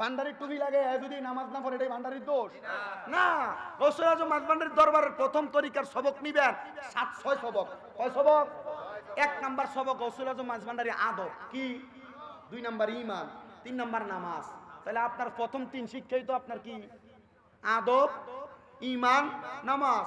ভান্ডারি টুপি লাগে যদি নামাজ না পড়ে এটাই ভান্ডারির দোষ। না। রসুল আজম মাঝ ভান্ডারির দরবারের প্রথম তরিকার সবক নিবেন সাত ছয় সবক। কয় সবক? এক নাম্বার সবক রসুল আজম মাঝ ভান্ডারি আদব। কি? দুই নাম্বার ইমান তিন নাম্বার নামাজ। তাহলে আপনার প্রথম তিন শিক্ষাই তো আপনার কি? আদব ইমান নামাজ।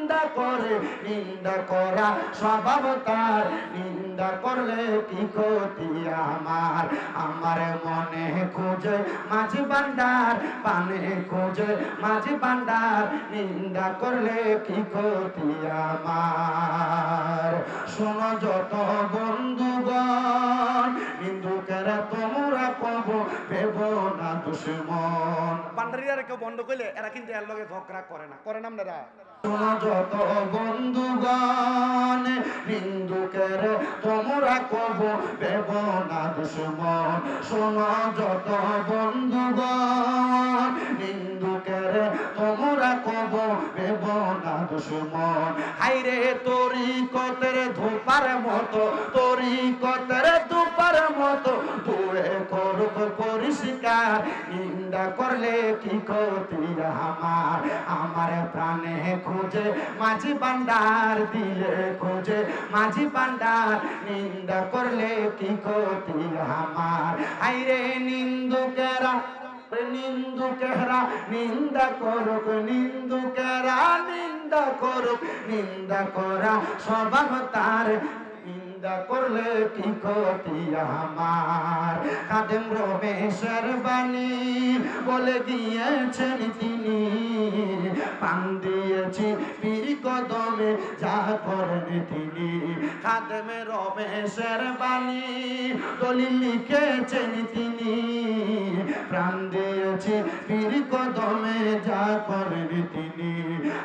নিন্দা করে, নিন্দা করা স্বভাব তার নিন্দা করলে কি ক্ষতি আমার? আমার মনে খোঁজে মাঝি ভান্ডার, পানে খোঁজে মাঝি ভান্ডার। নিন্দা করলে কি ক্ষতি আমার? শোনো যত বন্ধুগণ নিন্দুকেরা তোমরা কব ভেব না দুশ্মন। ভান্ডারিয়ারে কেউ বন্ধ করলে এরা কিন্তু এর লগে ঝগড়া করে না। করে না আপনারা যত বন্ধুগণ নিন্দুকের তোমরা কব ভেব না দুশ্মন। শোনো যত বন্ধুগণ নিন্দুকের তোমরা কব ভেব না দুশ্মন। হাইরে তোরি কতের ধূপার মতো তোরি কতের ধূপার মতো তুয়ে করুক পরিষ্কার। নিন্দা করলে কি ক্ষতি আমার? আমার প্রাণে খোঁজে মাঝি ভান্ডার, দিলে খোঁজে মাঝি ভান্ডার। নিন্দা করলে কি ক্ষতি আমার? আইরে নিন্দুকেরা নিন্দুকেরা, নিন্দা করুক, নিন্দুকেরা, নিন্দা করুক, নিন্দা করা স্বভাব তার। নিন্দা করলে কি ক্ষতি আমার? কাদেম রমেশের বাণী বলে গিয়েছেন তিনি। পান দিয়েছি পীর কদমে, যা করেন তিনি। কাদেম রমেশের বাণী দলিল লিখেছেন তিনি। প্রাণ দিয়েছি পীর কদমে, যা করেন তিনি।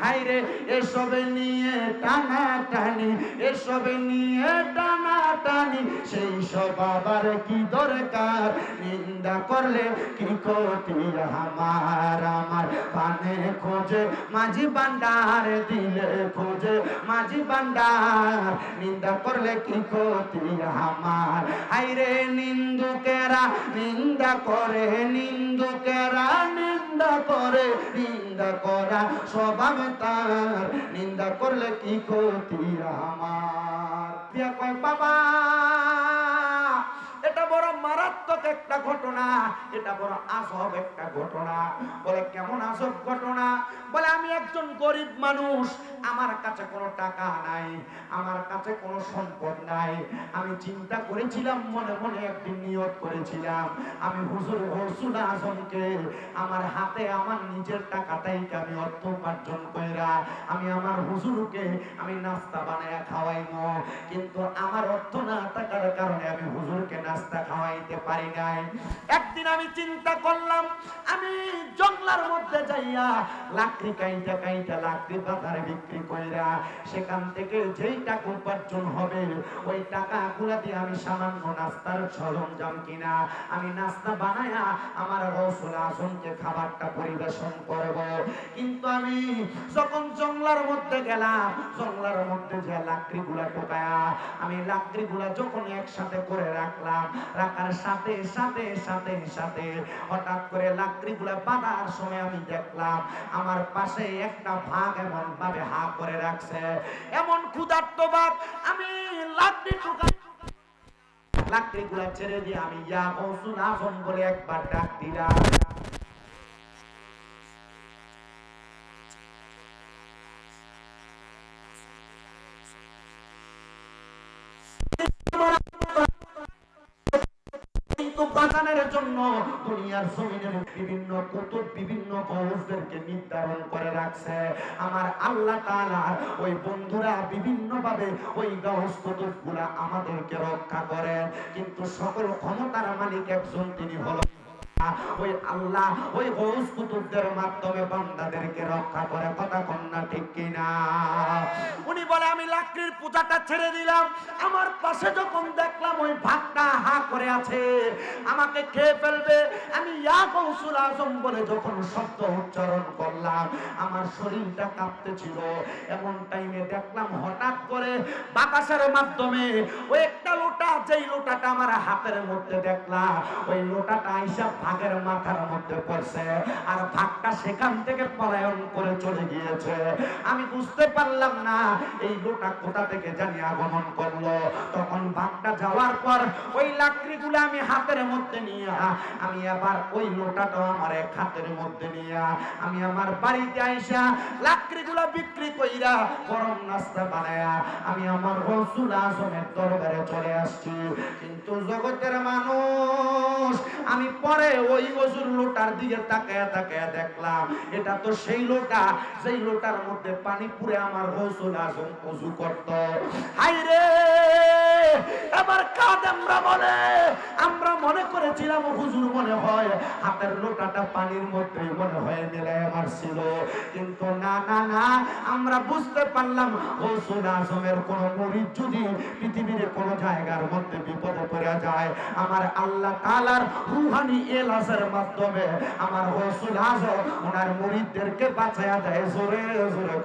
আইরে এসব নিয়ে টানা টানি এসব নিয়ে টানা টানি সেই সব আবার কি দরকার? নিন্দা করলে কি ক্ষতি আমার? আমার পানে খোঁজে মাঝি ভান্ডার, দিলে খোঁজে মাঝি ভান্ডার। নিন্দা করলে কি ক্ষতি আমার? আইরে নিন্দুকেরা, নিন্দা করে, নিন্দুকেরা নিন্দা করে, নিন্দা করা স্বভাব তার। নিন্দা করলে কি ক্ষতি আমার? biar kue bapak বড় মারাত্মক একটা ঘটনা, এটা বড় আসব একটা ঘটনা। বলে, কেমন আসব ঘটনা? বলে, আমি একজন গরিব মানুষ, আমার কাছে কোনো টাকা নাই, আমার কাছে কোনো সম্পদ নাই। আমি চিন্তা করেছিলাম, মনে মনে একদিন নিয়ত করেছিলাম। আমি হুজুর হরসুল আজমকে, আমার হাতে আমার নিজের টাকাটাই আমি অর্থ উপার্জন কইরা আমি আমার হুজুরকে আমি নাস্তা বানায় খাওয়াইমো। কিন্তু আমার অর্থ না থাকার কারণে আমি হুজুরকে নাস্তা খাওয়াইতে পারি নাই। একদিন আমি চিন্তা করলাম, আমি জঙ্গলার মধ্যে যাইয়া লাকড়ি কাইটা কাইটা লাকড়ি বাজারে বিক্রি কইরা সেখান থেকে যেই টাকা উপার্জন হবে, ওই টাকা গুলা দিয়ে আমি সামান্য নাস্তার সরঞ্জাম কিনা। আমি নাস্তা বানায়া আমার রসুল আসনকে খাবারটা পরিবেশন করব। কিন্তু আমি যখন জঙ্গলার মধ্যে গেলাম, জঙ্গলার মধ্যে যে লাকড়ি গুলা আমি লাকড়ি গুলা যখন একসাথে করে রাখলাম রাখার সাথে সাথে সাথে সাথে হঠাৎ করে লাকড়ি গুলা বাঁধার সময় আমি দেখলাম আমার পাশে একটা ভাগ এমন ভাবে হা করে রাখছে। এমন ক্ষুধার্ত ভাগ, আমি লাকড়ি ঢুকা লাকড়ি গুলা ছেড়ে দিয়ে আমি, ইয়া মৌসুল আজম বলে একবার ডাক দিলাম। জন্য দুনিয়ার জমিনের বিভিন্ন কুতুব, বিভিন্ন কৌশদেরকে নির্ধারণ করে রাখছে। আমার আল্লাহ তাআলা ওই বন্ধুরা বিভিন্ন ভাবে ওই গাউস কুতুবগুলা আমাদেরকে রক্ষা করেন। কিন্তু সকল ক্ষমতার মালিক একজন, তিনি হলো ওই আল্লাহ ওই গৌস কুতুবদের মাধ্যমে বান্দাদেরকে রক্ষা করে। কথা কন্যা ঠিক কিনা? উনি বলে, আমি লাকড়ির পূজাটা ছেড়ে দিলাম। আমার পাশে যখন দেখলাম ওই ভাগটা হা করে আছে, আমাকে খেয়ে ফেলবে। আমি ইয়া আজম বলে যখন শব্দ উচ্চারণ করলাম, আমার শরীরটা কাঁপতেছিল। এমন টাইমে দেখলাম হঠাৎ করে বাতাসের মাধ্যমে ওই একটা লোটা, যেই লোটাটা আমার হাতের মধ্যে দেখলাম, ওই লোটাটা আইসা ভাগের মাথার মধ্যে পড়ছে আর ভাগটা সেখান থেকে পলায়ন করে চলে গিয়েছে। আমি বুঝতে পারলাম না এই লোটা কোথা থেকে জানি আগমন করল। তখন ভাগটা যাওয়ার পর ওই লাকড়িগুলো আমি হাতের মধ্যে নিয়ে, আমি আবার ওই লোটাটাও আমার এক হাতের মধ্যে নিয়ে, আমি আমার বাড়িতে আইসা লাকড়িগুলো বিক্রি কইরা গরম নাস্তা বানায়া, আমি আমার রসুল আজমের দরবারে চলে আসছি। কিন্তু জগতের মানুষ, আমি পরে ওই অজুর লোটার দিকে তাকায় তাকায় দেখলাম, এটা তো সেই লোটা, যেই লোটার মধ্যে পানি পুরে আমার রসুল আজম করত। হাই রে এবার বলে। আমরা মনে করেছিলাম হুজুর মনে হয় হাতের লোটাটা পানির মধ্যে মনে মারছিল। কিন্তু না না না, আমরা বুঝতে পারলাম কোন মরিদ যদি পৃথিবীর কোন জায়গার মধ্যে বিপদে পড়ে যায়, আমার আল্লাহ তালার রুহানি এলাসের মাধ্যমে আমার ওনার মরিদদেরকে বাঁচায়া দেয়। জোরে জোরে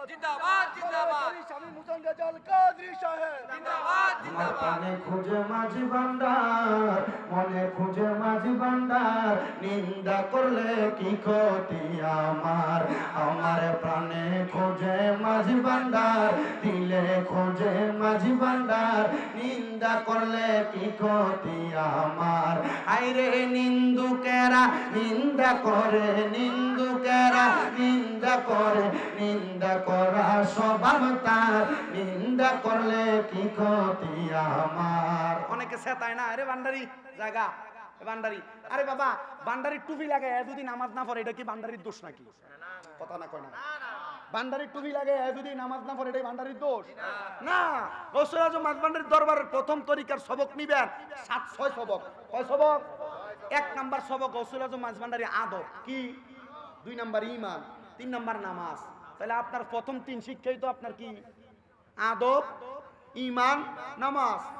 কোন মার হাবা জিন্দাবাদ জিন্দাবাদ জিন্দাবাদ আমার প্রাণে খুঁজে মাঝি ভান্ডার, মনে খুঁজে মাঝি ভান্ডার, নিন্দা করলে কি ক্ষতি আমার? আমার প্রাণে খোঁজে মাঝি ভান্ডার, দিলে খোঁজে মাঝি ভান্ডার, নিন্দা করলে কি ক্ষতি আমার? আইরে নিন্দুকেরা, নিন্দা করে, নিন্দুকেরা, নিন্দা করে, নিন্দা করা স্বভাব তার, নিন্দা করলে কি ক্ষতি অনেকে সেতায় না, আরে বান্ডারি জায়গা বাবা লাগে যদি নামাজ এটা কি দোষ নাকি? কথা না লাগে যদি নামাজ দোষ? না। দরবারের প্রথম তরিকার সবক নিবেন। সাত, ছয় সবক। কয় সবক? এক নাম্বার সবক রসুল আজম মাঝবান্ডারি আদব। কি? দুই নাম্বার ইমান তিন নাম্বার নামাজ। তাহলে আপনার প্রথম তিন শিক্ষাই তো আপনার কি? আদব। ইমান নামাজ।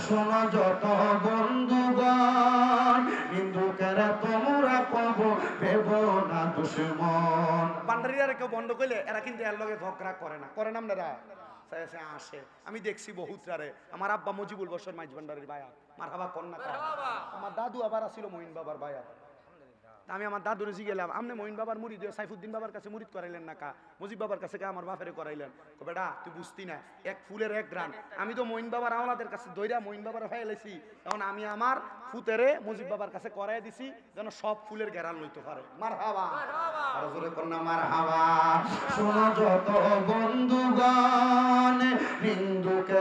শোনো যত বন্ধুগণ নিন্দুকেরা তোমরা কব পেব না দুশ্মন। পান্ডারিরা কেউ বন্ধ করলে এরা কিন্তু এর লগে ঝগড়া করে না। করে না আপনারা? সে সে আসে। আমি দেখছি বহুত রারে আমার আব্বা মজিবুল বসর মাইজ ভান্ডারির ভাইয়া। মার হাবা কন্যা আমার দাদু আবার আসিল মহিন বাবার তা আমি আমার দাদুরে জিগেলাম আপনি মহিন বাবার মুড়িদ সাইফুদ্দিন বাবার কাছে মুড়িদ করাইলেন না কা? মুজিব বাবার কাছে কা আমার বাপেরে করাইলেন। বেটা, তুই বুঝতি না, এক ফুলের এক গ্রান। আমি তো মহিন বাবার আমলাদের কাছে দইরা মহিন বাবার হয়ে লাইছি। এখন আমি আমার ফুতেরে মুজিব বাবার কাছে করাই দিছি, যেন সব ফুলের গেরাল লইতে পারে। মার হাওয়া মার হাওয়া যত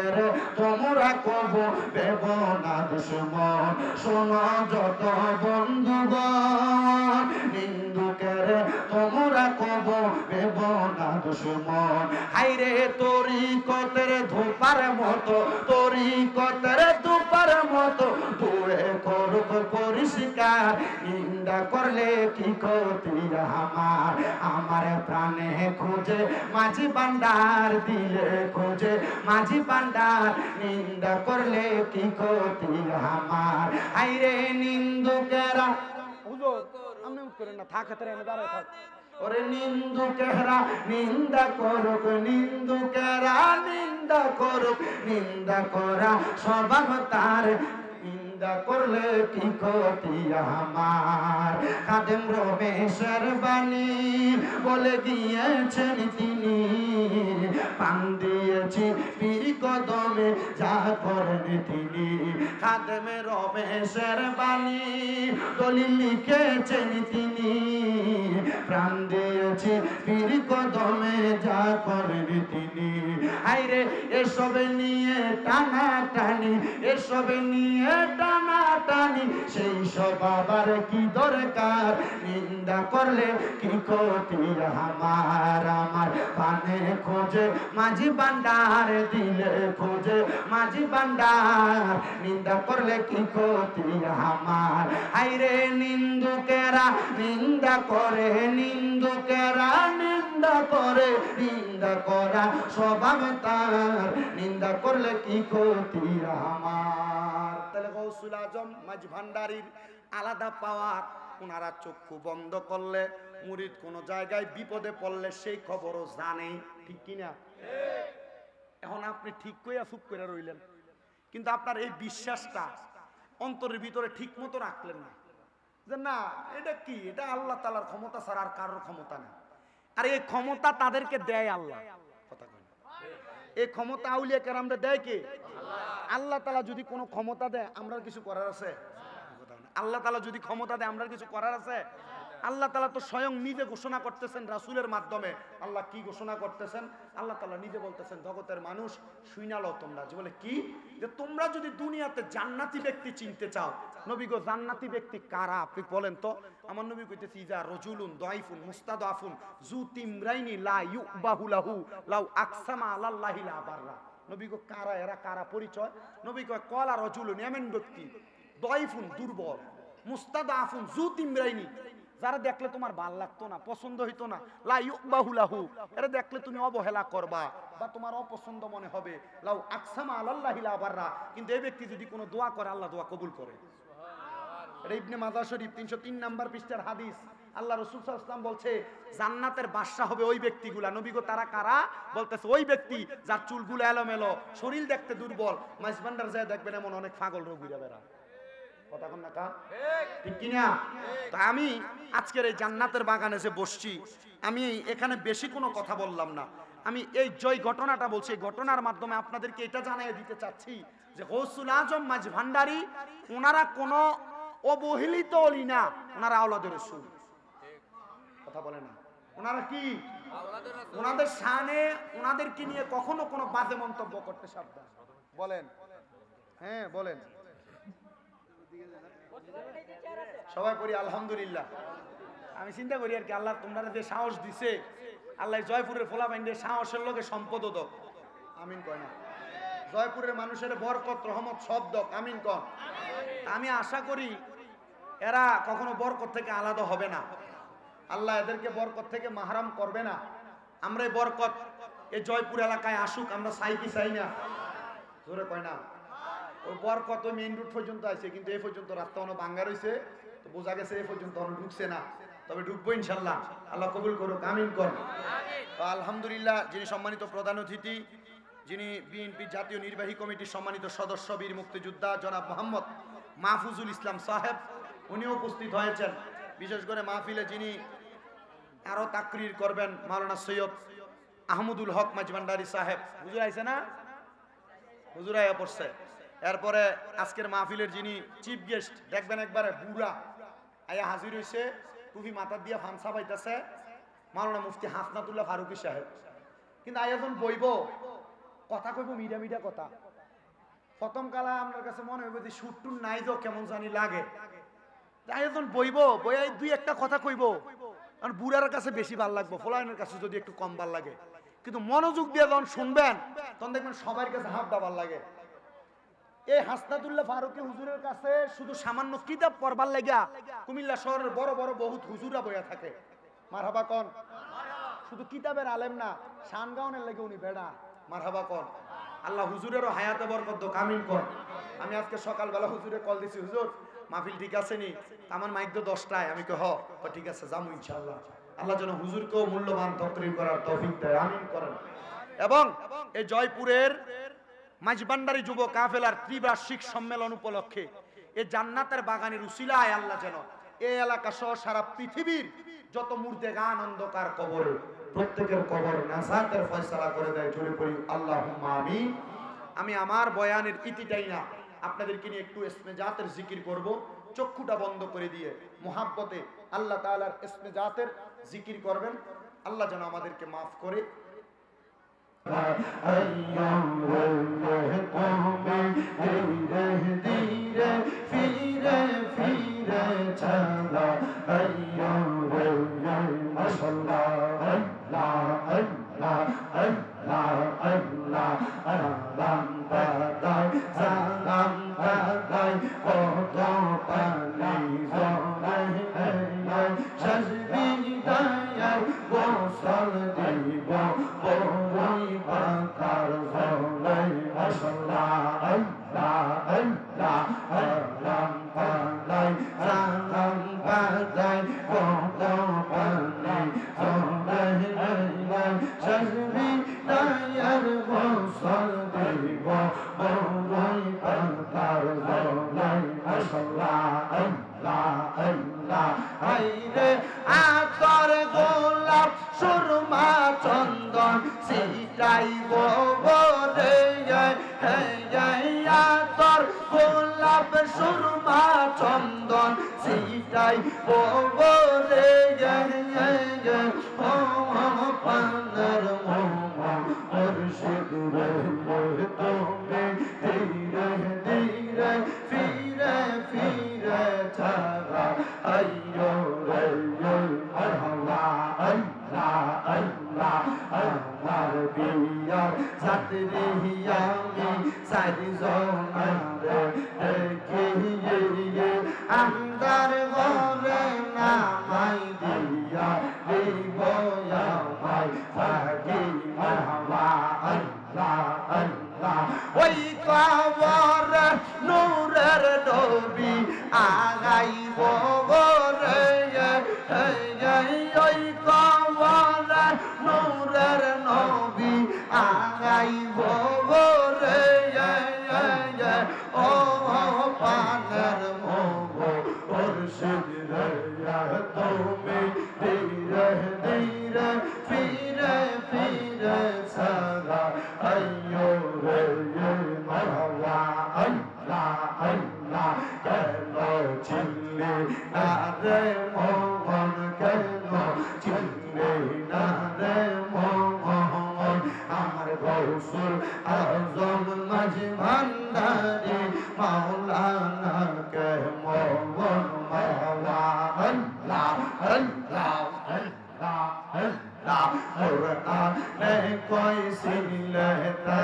নিন্দুকের তোমরা কব দেব না দুশ্মন। শোনো যত বন্ধুগণ নিন্দুকের তোমরা কব দেব না দুশ্মন। হাইরে তোরি কতের ধোপার মতো, তোরি কতের ধোপার মতো, দূরে করুক পরিষ্কার, নিন্দা করলে কি ক্ষতি আমার? আমার প্রাণে খোঁজে, মাঝি ভান্ডার দিলে খোঁজে, মাঝি ভান্ডার নিন্দা করলে কি ক্ষতি আমার? আইরে নিন্দুকেরা। হুজুর উঠ করেন না থাক হাতে আমি দাঁড়ায় থাক। ওরে নিন্দু কেহরা নিন্দা করুক নিন্দু কেরা নিন্দা করুক নিন্দা করা স্বভাব তার নিন্দা করলে কি ক্ষতি আমার? খাদেম রমেশের বাণী বলে গিয়েছেন তিনি। পান দিয়েছি পীর কদমে, যা করেন তিনি। খাদেম রমেশের বাণী দলিল লিখেছেন তিনি। প্রাণ দিয়েছি পীর কদমে, যা করেন তিনি। আইরে এসব নিয়ে টানা টানি এসব নিয়ে টানা টানি সেই সব আবার কি দরকার? নিন্দা করলে কি ক্ষতি আমার? আমার পানে খোঁজে, মাঝি বান্ডার দিলে খোঁজে, মাঝি বান্ডার নিন্দা করলে কি ক্ষতি আমার? আইরে নিন্দুকেরা, নিন্দা করে, নিন্দুকেরা নিন্দা করে, নিন্দা করা স্বভাব তার। নিন্দা করলে কি ক্ষতি আমার? তাহলে গৌসুল আজম, মাঝ ভান্ডারির আলাদা পাওয়ার। ওনারা চক্ষু বন্ধ করলে, মুরিদ কোন জায়গায় বিপদে পড়লে সেই খবরও জানে। ঠিক কিনা এখন আপনি ঠিক কইয়া করে রইলেন। কিন্তু আপনার এই বিশ্বাসটা অন্তরের ভিতরে ঠিক মতো রাখলেন না। যে না, এটা কি? এটা আল্লাহ তালার ক্ষমতা ছাড়া আর কারোর ক্ষমতা না আর এই ক্ষমতা তাদেরকে দেয় আল্লাহ। কথা এই ক্ষমতা আউলিয়া কেরামরা দেয় কে? আল্লাহ তালা যদি কোনো ক্ষমতা দেয় আমরা কিছু করার আছে। আল্লাহ তালা যদি ক্ষমতা দেয় আমরা কিছু করার আছে? আল্লাহ তালা তো স্বয়ং নিজে ঘোষণা করতেছেন রাসুলের মাধ্যমে। আল্লাহ কি ঘোষণা করতেছেন? আল্লাহ তালা নিজে বলতেছেন, জগতের মানুষ শুইনালো তোমরা। যে বলে, কি? যে তোমরা যদি দুনিয়াতে জান্নাতি ব্যক্তি চিনতে চাও, নবী গো, জান্নাতি ব্যক্তি কারা? আপনি বলেন তো। আমার নবী কইতেছি, ইজা রজুলুন দাইফুন মুস্তাদাফুন জু তিমরাইনি লা লাহু, লাউ আকসামা আলাল্লাহি লা বাররা। নবী কারা এরা কারা পরিচয়? নবী কয় কলা রজুলুন, এমন ব্যক্তি। দয়ফুন, দুর্বল। মুস্তাদাফুন জু তিমরাইনি যারা দেখলে তোমার ভালো লাগতো না, পছন্দ হইতো না বাহুলাহু এরা দেখলে তুমি অবহেলা করবা বা তোমার অপছন্দ মনে হবে। লাউ আকসামা আলাল্লাহিলা বাররা। কিন্তু এই ব্যক্তি যদি কোনো দোয়া করে, আল্লাহ দোয়া কবুল করে। এটা ইবনে মাজার শরীফ, তিনশো তিন নাম্বার পৃষ্ঠার হাদিস। আল্লাহ রসুল ইসলাম বলছে, জান্নাতের বাদশা হবে ওই ব্যক্তিগুলা। নবীগো তারা কারা? বলতেছে, ওই ব্যক্তি যার চুলগুলো এলোমেলো, শরীর দেখতে দুর্বল। মাইসবান্ডার যায় দেখবেন এমন অনেক পাগল রোগ বেড়া আমি আজকের এই জান্নাতের বাগানে যে বসছি, আমি এখানে বেশি কোনো কথা বললাম না। আমি এই জয় ঘটনাটা বলছি ঘটনার মাধ্যমে আপনাদেরকে এটা জানিয়ে দিতে চাচ্ছি যে গৌসুল আজম মাঝ ভান্ডারি ওনারা কোনো অবহেলিত অলি না ওনারা আওলাদের রসুল। কথা বলে না। ওনারা কি? ওনাদের সানে ওনাদেরকে নিয়ে কখনো কোনো বাজে মন্তব্য করতে সাবধান। বলেন। হ্যাঁ বলেন। সবাই করি আলহামদুলিল্লাহ। আমি চিন্তা করি আর কি, আল্লাহ তোমরা যে সাহস দিছে, আল্লাহ জয়পুরের ফোলা বাইন্ডে সাহসের লোকে সম্পদ দক। আমিন কয় না। জয়পুরের মানুষের বরকত, রহমত সব দক। আমিন কন। আমি আশা করি এরা কখনো বরকত থেকে আলাদা হবে না। আল্লাহ এদেরকে বরকত থেকে মাহারাম করবে না। আমরা এই বরকত এই জয়পুর এলাকায় আসুক, আমরা চাই কি চাই না। জোরে কয় না। ওই বরকত মেইন রুট পর্যন্ত আছে, কিন্তু এ পর্যন্ত রাস্তা অনেক ভাঙ্গা রয়েছে তো বোঝা গেছে এ পর্যন্ত অনেক ঢুকছে না। তবে ঢুকবো ইনশাল্লাহ। আল্লাহ কবুল করুক, আমিন কর আলহামদুলিল্লাহ, যিনি সম্মানিত প্রধান অতিথি, যিনি বিএনপি জাতীয় নির্বাহী কমিটির সম্মানিত সদস্য, বীর মুক্তিযোদ্ধা জনাব মোহাম্মদ মাহফুজুল ইসলাম সাহেব, উনিও উপস্থিত হয়েছেন। বিশেষ করে মাহফিলে যিনি আরও তাকরির করবেন মাওলানা সৈয়দ আহমদুল হক মাঝভান্ডারি সাহেব। হুজুর আইছে না? হুজুর আয়া পড়ছে। এরপরে আজকের মাহফিলের যিনি চিফ গেস্ট দেখবেন একবারে বুড়া আয়া হাজির হয়েছে টুপি মাথার দিয়া ফানসা পাইতেছে, মাওলানা মুফতি হাসনাতুল্লাহ ফারুকি সাহেব। কিন্তু আয়োজন বইব, কথা কইব মিডা মিডা কথা। প্রথম কালা আপনার কাছে মনে হবে যে সুট্টুর নাই তো কেমন জানি লাগে। আয়োজন বইব, বইয়া দুই একটা কথা কইব। আর বুড়ার কাছে বেশি ভালো লাগবে ফলায়নের কাছে যদি একটু কম ভালো লাগে। কিন্তু মনোযোগ দিয়ে যখন শুনবেন, তখন দেখবেন সবার কাছে হাফ দাবার লাগে। এই হাসনাতুল্লাহ ফারুকি হুজুরের কাছে শুধু সামান্য কিতাব পড়বার লাগা কুমিল্লা শহরের বড় বড় বহুত হুজুরা বইয়া থাকে। মারহাবা কন? শুধু কিতাবের আলেম না শানগাউনের লাগে উনি বেড়া। মারহাবা কন? আল্লাহ হুজুরেরও হায়াতে বরকত কামিন কর আমি আজকে সকালবেলা হুজুরে কল দিছি, হুজুর মাহফিল ঠিক আছে নি আমার মাইক তো দশটায়। আমি কে হ ঠিক আছে যাব ইনশাল্লাহ আল্লাহ যেন হুজুর হুজুরকেও মূল্যবান তকরির করার তৌফিক দেয়, আমিন করেন। এবং এই জয়পুরের মাঝবান্ডারি যুব কাফেলার ত্রিবার্ষিক সম্মেলন উপলক্ষে এ জান্নাতের বাগানের উসিলায় আল্লাহ যেন এ এলাকা সহ সারা পৃথিবীর যত মূর্তে গান অন্ধকার কবর, প্রত্যেকের কবর নাসাতের ফয়সালা করে দেয়, জোরে পড়ি আল্লাহ আমিন। আমি আমার বয়ানের ইতিটাই না আপনাদেরকে নিয়ে একটু এসমেজাতের জিকির করব। চক্ষুটা বন্ধ করে দিয়ে মোহাব্বতে আল্লাহ তালার এসমেজাতের জিকির করবেন। আল্লাহ যেন আমাদেরকে মাফ করে। ফিরে ফিরে ছাড়া daí সাকি মাহওয়া আল্লাহ আল্লাহ ওই হুজুর আজম মজমানদারি মাওলানা কে মওলান মাওলা আল্লাহ আল্লাহ আল্লাহ আল্লাহ। কোরআন কই সিলতা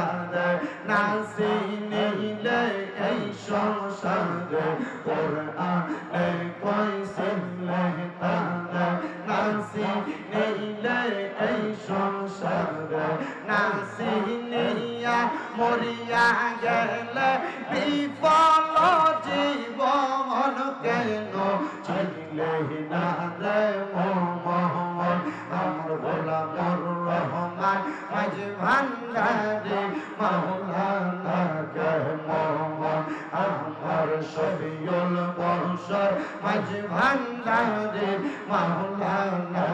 ভবন আমার সবিয়ল বর্ষর মাঝ ভান্ডারে মাওলানা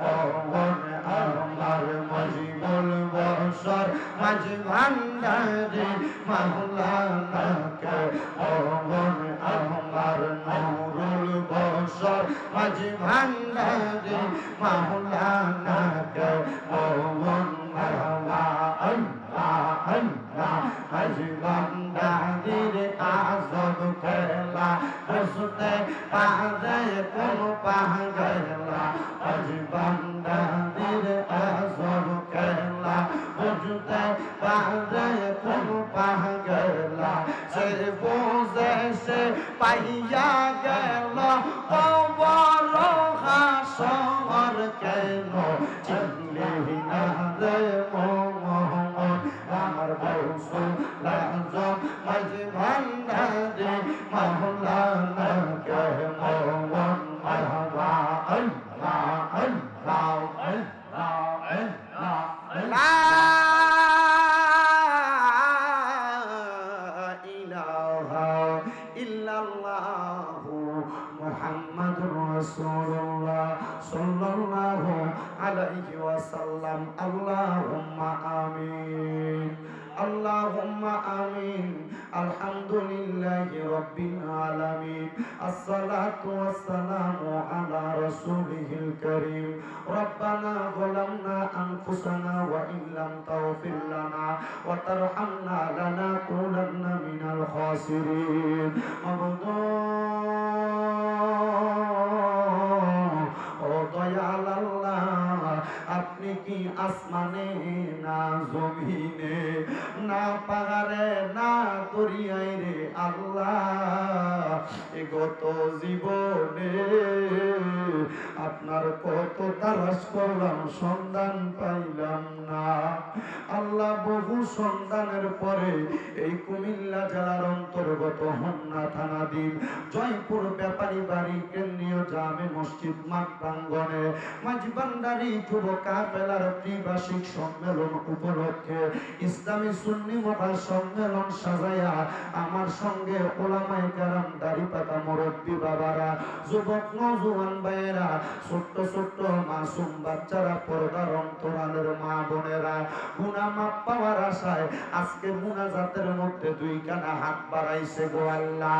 ভবন আমার মজিবল বর্ষর মাঝ ভান্ডারে মাওলানা ভবন আমার নৌরুল বর্ষর মাঝ ভান্ডারে মাওলানা ভবন paia gala, pau, pau. যালামনা আনফুসানা ওয়া ইন লাম তাগফির লানা ওয়া তারহামনা লানাকুনান্না মিনাল খাসিরিন ও আল্লাহ, আপনি কি আসমানে না জমিনে? না পাহাড়ে, না দরিয়ায় রে আল্লাহ। এ গত জীবনে আপনার কত তালাশ করলাম সন্ধান পাইলাম না। আল্লাহ বহু সন্ধানের পরে এই কুমিল্লা জেলার অন্তর্গত হন্না থানাধীন জয়পুর ব্যাপারী বাড়ি কেন্দ্রীয় জামে মসজিদ মাঠ প্রাঙ্গণে মাঝবান্ডারি যুব কাফেলার ত্রিবার্ষিক সম্মেলন উপলক্ষে ইসলামী সুন্নি মহা সম্মেলন সাজাইয়া আমার সঙ্গে ওলামাই কারাম দাড়ি পাতা মুরব্বী বাবারা, যুবক নজওয়ান ভাইয়েরা ছোট্ট ছোট্ট মাসুম বাচ্চারা পর্দার অন্তরালের মা বোনেরা গুনা মাপ পাওয়ার আশায় আজকে মুনাজাতের মধ্যে দুই কানা হাত বাড়াইছে গোয়াল্লা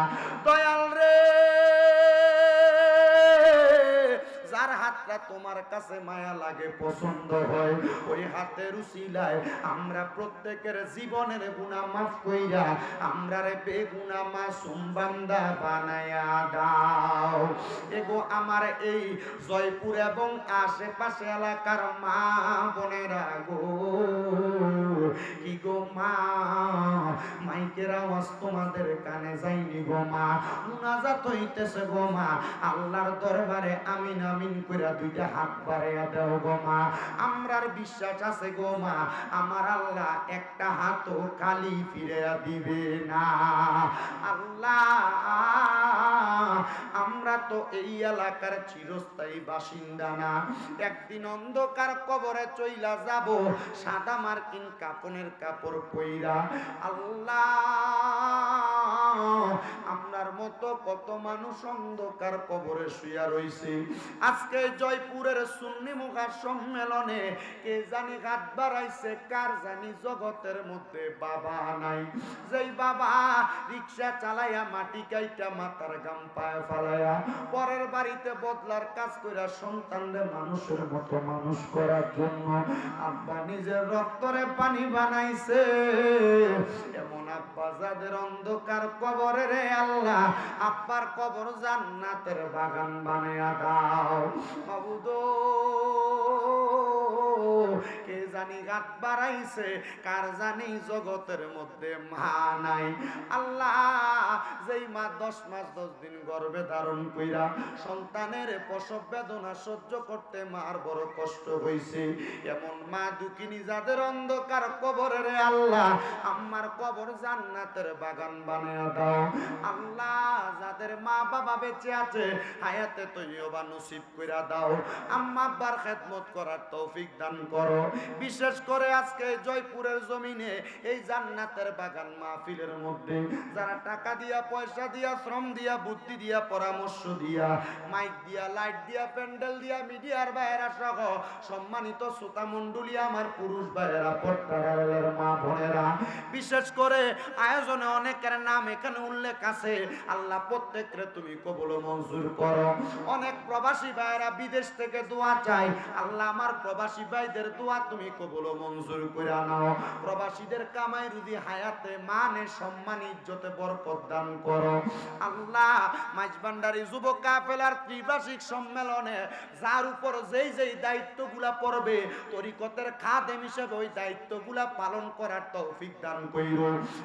দয়াল রে! হাতটা তোমার কাছে মায়া লাগে, পছন্দ হয়। ওই হাতের উশিলায় আমরা প্রত্যেকের জীবনের গুণা মাফ কইরা আমরা রে বেগুনা মাসুম বান্দা বানায়া দাও। এগো আমার এই জয়পুর এবং আশেপাশে এলাকার মা বোনেরা গো। মাইকের আওয়াজ তোমাদের কানে যায়নি গো মা, মুনাজাত হইতেছে গো মা। আল্লাহর দরবারে আমিন আমিন কইরা দুইটা হাত বাড়াইয়া দাও গো মা। আমরার বিশ্বাস আছে গো মা, আমার আল্লাহ একটা হাতও খালি ফিরিয়া দিবে না। আল্লাহ, আমরা তো এই এলাকার চিরস্থায়ী বাসিন্দা না। একদিন অন্ধকার কবরে চইলা যাব, সাদা মার্কিন কাপনের কাপড় পইরা। আল্লাহ আপনার মতো কত মানুষ অন্ধকার কবরে শুয়া রইছে। আজকে জয়পুরের সুন্নি সম্মেলনে কে জানি হাত বাড়াইছে, কার জানি জগতের মধ্যে বাবা নাই। যেই বাবা রিক্সা চালাইয়া, মাটি কাইটা মাথার গাম পায়ে পরের বাড়িতে বদলার কাজ কইরা সন্তানদের মানুষের মতো মানুষ করার জন্য আব্বা নিজের রক্তরে পানি বানাইছে। এমন আব্বা যাদের অন্ধকার কবরে রে আল্লাহ আব্বার কবর জান্নাতের বাগান বানিয়ে দাও। মাবুদো কে জানি গাত বাড়াইছে, কার জানি জগতের মধ্যে মা নাই। আল্লাহ যেই মা দশ মাস, দশ দিন গর্ভে ধারণ কইরা সন্তানের প্রসব বেদনা সহ্য করতে মার বড় কষ্ট হইছে। এমন মা দুঃখিনী যাদের অন্ধকার কবরে রে আল্লাহ আমার কবর জান্নাতের বাগান বানিয়ে দাও। আল্লাহ যাদের মা বাবা বেঁচে আছে, হায়াতে তৈবা নসিব কইরা দাও। আম্মা আব্বার খেদমত করার তৌফিক দান করো। বিশেষ করে আজকে জয়পুরের জমিনে, এই জান্নাতের বাগান মাহফিলের মধ্যে, যারা টাকা দিয়া, পয়সা দিয়া, শ্রম দিয়া, বুদ্ধি দিয়া, পরামর্শ দিয়া, মাইক দিয়া, লাইট দিয়া, প্যান্ডেল দিয়া, মিডিয়ার বাইরা সহ সম্মানিত শ্রোতা মণ্ডলী আমার পুরুষ ভাইয়েরা পট্টারের মা বোনেরা, বিশেষ করে আয়োজনে অনেকের নাম এখানে উল্লেখ আছে। আল্লাহ তুমি মঞ্জুর করো। অনেক প্রবাসী ভাইয়েরা বিদেশ থেকে দোয়া চাই আল্লাহ, আমার প্রবাসী ভাইদের দোয়া তুমি মঞ্জুর করে নাও। প্রবাসীদের কামাই হায়াতে মানে সম্মান, ইজ্জতে, বরকত দান করো। আল্লাহ যুব কাফেলার সম্মেলনে যার উপর যেই যেই দায়িত্বগুলা পড়বে, তরিকতের খাদেম হিসেবে ওই দায়িত্বগুলা পালন করার তৌফিক দান কইর।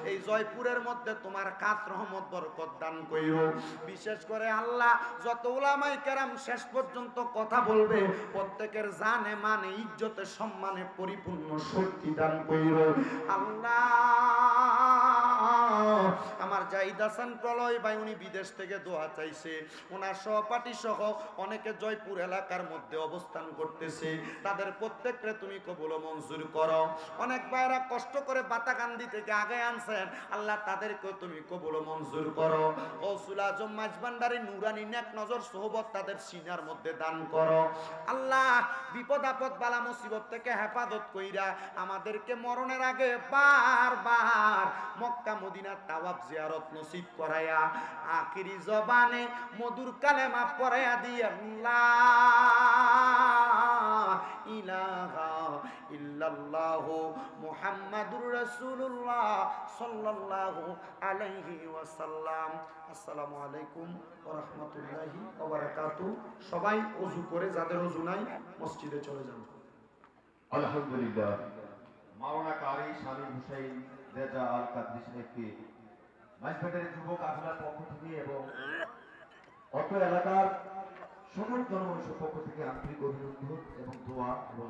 এই জয়পুরের মধ্যে তোমার খাস রহমত, বরকত দান কইর। বিশেষ করে আল্লাহ যত ওলামাই কেরাম শেষ পর্যন্ত কথা বলবে, প্রত্যেকের জানে মানে ইজ্জতে সম্মানে পরিপূর্ণ শক্তি দান কইর। আল্লাহ! আমার জাহিদ হাসান প্রলয় ভাই, উনি বিদেশ থেকে দোয়া চাইছে। ওনার সহপাঠী সহ অনেকে জয়পুর এলাকার মধ্যে অবস্থান করতেছে। তাদের প্রত্যেককে তুমি কবুল মঞ্জুর করো। অনেক ভাইরা কষ্ট করে বাতাকান্দি থেকে আগে আনছেন। আল্লাহ তাদেরকেও তুমি কবুল মঞ্জুর করো। ও সুলাজম মাঝবান্ডারি নুরানি নেক নজর সোহবত তাদের সিনার মধ্যে দান করো। আল্লাহ, বিপদ আপদ বালা মুসিবত থেকে হেফাজত কইরা আমাদেরকে মরণের আগে বারবার মক্কা মদিনার তাওয়াব জিয়ারত নসিব করায়া আখিরি জবানে মধুর কালেমা পড়ায়া দিয়ে আল্লাহ ইলাহা ইল্লাল্লাহ মুহাম্মাদুর রাসূলুল্লাহ সাল্লাল্লাহু আলাইহি ওয়াসাল্লাম। আসসালামু আলাইকুম ওয়া রাহমাতুল্লাহি ওয়া বারাকাতুহু সবাই ওযু করে, যাদের ওযু নাই, মসজিদে চলে যান। আলহামদুলিল্লাহ, মাওলানা কারি শামীম হুসাইন, রেজা আল কাদরি সাহেবকে মাইজবাটের যুব কাফেলার পক্ষ থেকে এবং অত্র এলাকার সকল জনমানুষের পক্ষ থেকে আন্তরিক অভিনন্দন এবং দোয়া এবং